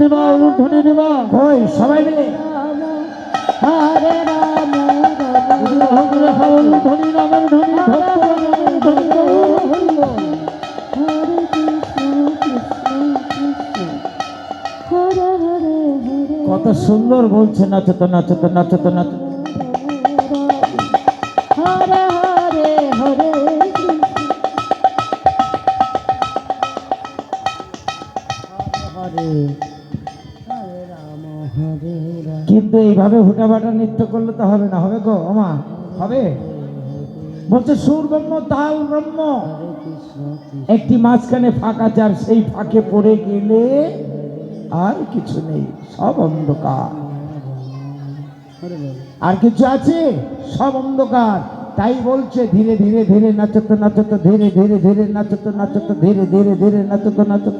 দেবা ধনে দেবা। কই সবাই মিলে? হরে রাম ধনী ধনী রামের ধনী ভক্ত রামের ধনী কত সুন্দর বলছে নাচত নাচত নাচত নাচত। হরে হরে। হরে কিন্তু এইভাবে হুটাবাটা নৃত্য করলে তো হবে না হবে গো আমা হবে? বলছে সুর ব্রহ্ম তাল ব্রহ্ম। একটি মাঝখানে ফাঁকা চার সেই ফাঁকে পড়ে গেলে আর কিছু নেই সব অন্ধকার। আর কিছু আছে? সব অন্ধকার। তাই বলছে ধীরে ধীরে ধীরে নাচত নাচত ধীরে ধীরে ধীরে নাচত নাচত ধীরে ধীরে ধীরে নাচত নাচত।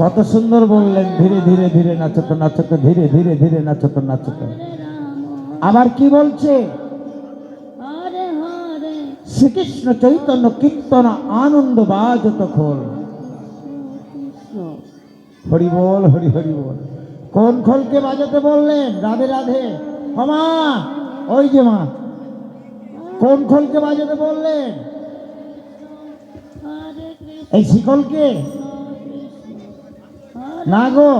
কত সুন্দর বললেন ধীরে ধীরে ধীরে নাচত নাচত ধীরে ধীরে ধীরে নাচত নাচত। আবার কি বলছে? শ্রীকৃষ্ণ চৈতন্য কীর্তন আনন্দ বাজত খোল। হরি বল হরি হরি বল। কোন খোলকে বাজাতে বললেন? রাধে রাধে। মামা ওই যে মা। কোন খোলকে বাজাতে বললেন? এই শিকলকে? না গো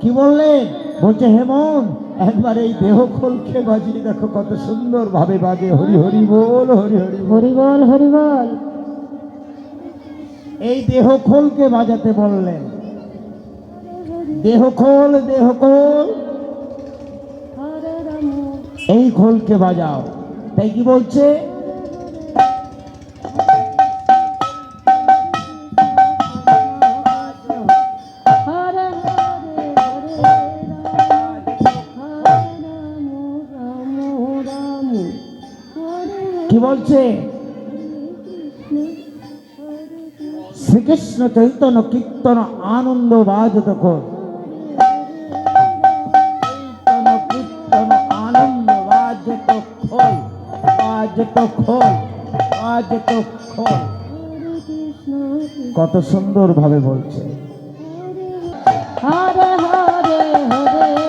কি বললেন? বলছে হেমন একবার এই দেহ খোলকে বাজিয়ে দেখো কত সুন্দর ভাবে বাজে। হরি হরি বল হরি হরি হরি বল হরি বল। এই দেহ খোলকে বাজাতে বললেন? দেহ খোল দেহ খোল। এই খোলকে বাজাও। তাই কি বলছে? কি বলছে? শ্রীকৃষ্ণ চৈতন্য কীর্তন আনন্দ কৃষ্ণ কৃষ্ণ কত সুন্দর ভাবে বলছে। হরে হরে হরে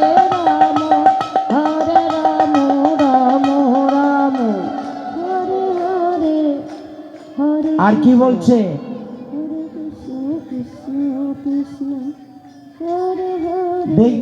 আর কি বলছে? দেখ